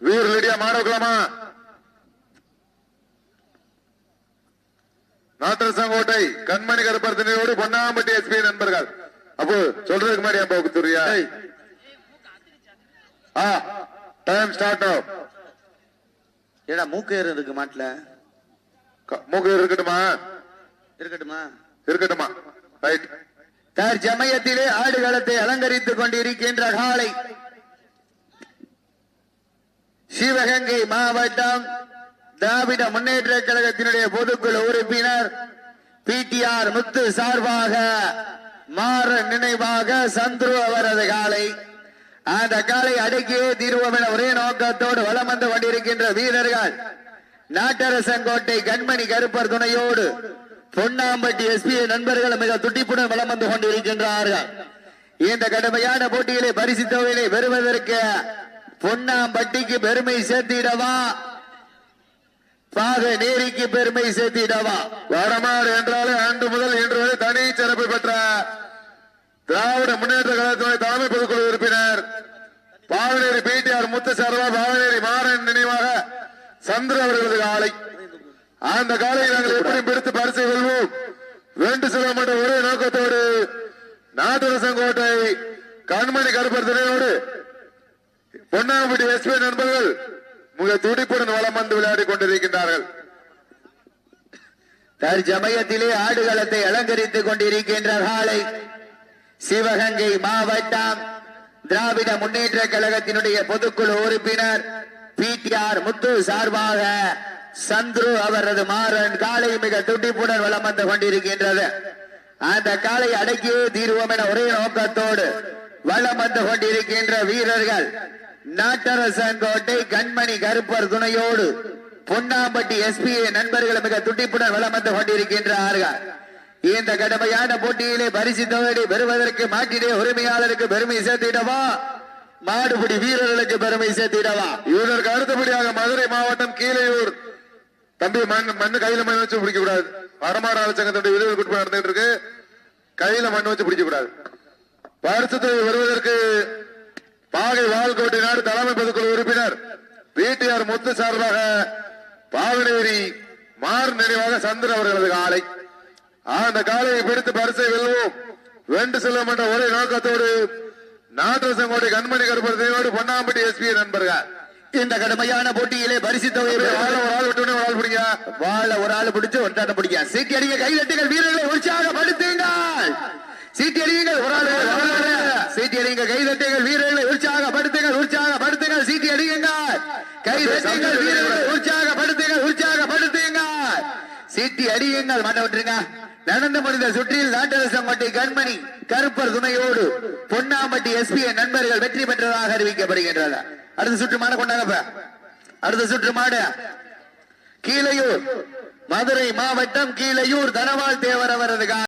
Veer Lydia மாடவக்கலாமா Nattarasankottai கண்மணி கருப்பரத்தினோடு Ponnampatti SP நண்பர்கள். அப்போ சொல்றதுக்கு மாதிரி அப்பா குத்துறியா ஆ டைம் ஸ்டார்ட் ஏடா மூக்கேறு இருக்கு மாட்டுல? மூக்கு இருக்கட்டுமா? இருக்கட்டுமா? இருக்கட்டுமா. ரைட் தற்சமயத்திலே ஆடுகளத்தை அலங்கரித்துக் கொண்டிருக்கின்ற காலை சிவகங்கை மாவட்டம் திராவிட முன்னேற்ற கழகத்தினுடைய பொதுக்குழு உறுப்பினர் பிடிஆர் முத்து சார்பாக மாற நினைவாக சந்துரு அவரது காலை. அந்த காலை அடக்கியே தீர்வோம் என ஒரே நோக்கத்தோடு வலம் வந்து கொண்டிருக்கின்ற வீரர்கள் நாட்டரசங்கோட்டை கண்மணி கருப்பர் துணையோடு பொன்னாம்பட்டி எஸ்பி நண்பர்கள் மிக துட்டிப்புடன் வளம் வந்து கொண்டிருக்கின்றார்கள். இந்த கடுமையான போட்டிகளை பரிசு தொகையிலே பெறுவதற்கு பொன்னாம்பட்டிக்கு பெருமை சேர்த்திடவா? பாக நேரிக்கு பெருமை சேர்த்திடவா? வரமாறு என்றாலே அன்று முதல் இன்று வரை தனி சிறப்பு பெற்ற திராவிட முன்னேற்ற கழகத்தினுடைய தலைமை பொதுக்குழு உறுப்பினர் பாவனேரி பிடிஆர் முத்து சர்வா பாவனேரி மாறன் நினைவாக சந்திர அவர்களது காலை. அந்த காலையை நாங்கள் எப்படி பிடித்து பரிசு கொள்வோம். வேண்டு செல்ல மாட்ட ஒரே நோக்கத்தோடு நாட்டரசங்கோட்டை கண்மணி கருப்பர் துணையோடு பொன்னாம்பட்டி எஸ்பி நண்பர்கள் மிக துடிப்புடன் வலம் வந்து விளையாடி கொண்டிருக்கின்றார்கள். தற்சமயத்திலே ஆடுகளத்தை அலங்கரித்துக் கொண்டிருக்கின்ற காலை சிவகங்கை மாவட்டம் திராவிட முன்னேற்ற கழகத்தினுடைய பொதுக்குழு உறுப்பினர் பிடிஆர் முத்து சார்பாக சந்துரு அவரது மாறன் காலை மிக துடிப்புடன் வலம் வந்து கொண்டிருக்கின்றது. அந்த காலை அடக்கியே தீர்வோம் என ஒரே நோக்கத்தோடு வலம் வந்து கொண்டிருக்கின்ற வீரர்கள் நாட்டரசங்கோட்டை கண்மணி கருப்பர் துணையோடு பொன்னாம்பட்டி எஸ்பி நண்பர்கள் மிக துடிப்புடன் வளம் வந்து கொண்டிருக்கின்றார்கள். இந்த கடுமையான போட்டியிலே பரிசு தொகை பெறுவதற்கு மாட்டிலே உரிமையாளருக்கு பெருமை சேர்த்திடவா? மாடுபிடி வீரர்களுக்கு பெருமை சேர்த்திடவா? இவருக்கு அடுத்தபடியாக மதுரை மாவட்டம் கீழையூர். தம்பி மண் மண்ணு கையில மண் வச்சு பிடிக்க கூடாது வரமாறு அரசாங்கத்துடைய விருது குட்பம் நடந்துட்டு இருக்கு. கையில மண் வச்சு பிடிக்க கூடாது பரிசுத்தை வருவதற்கு பாகை வால்கோட்டை நாடு தலைமை பொதுக்குழு உறுப்பினர். பிடிஆர் முத்து சார்பாக பாவனேரி மாறு நினைவாக சந்திரன் அவர்களது காலை. அந்த காலையை பிடித்து பரிசை வெல்வோம். வென்று செல்வோம் என்ற ஒரே நோக்கத்தோடு நாட்டரசங்கோட்டை கண்மணி கருப்பரத்தையோடு பொன்னாம்பட்டி எஸ்பி நண்பர்கள். இந்த கடுமையான போட்டியிலே பரிசு தொகை வாழ ஒரு ஆள் விட்டு ஒரு ஆள் பிடிங்க. வாழ ஒரு ஆள் பிடிச்சு ஒன்றாட்ட பிடிக்க சீட்டி அடிங்க கைதட்டுங்கள். வீரர்களை உற்சாகப்படுத்துங்கள். சீட்டி அடியுங்கள் ஒரு ஆள். சீட்டி அடிங்க கைதட்டுங்கள் வீரர்களை உற்சாகப்படுத்துங்கள் உற்சாகப்படுத்துங்கள் சீட்டி அடியுங்கள் வீரர்கள் வீரர்களை உற்சாகப்படுத்துங்க உற்சாகப்படுத்துங்க சீட்டி அடியுங்கள் மாட்ட விட்டுருங்க நடந்து முடிந்த சுற்றில் நாட்டரசம்பட்டி கண்மணி கருப்பர் துணையோடு பொன்னாம்பட்டி எஸ்பி நண்பர்கள் வெற்றி பெற்றதாக அறிவிக்கப்படுகின்றனர் அடுத்த சுற்று மாட கொண்டாங்க அடுத்த சுற்று மாட. கீழையூர். மதுரை மாவட்டம் கீழையூர் தனவால் தேவர் அவரது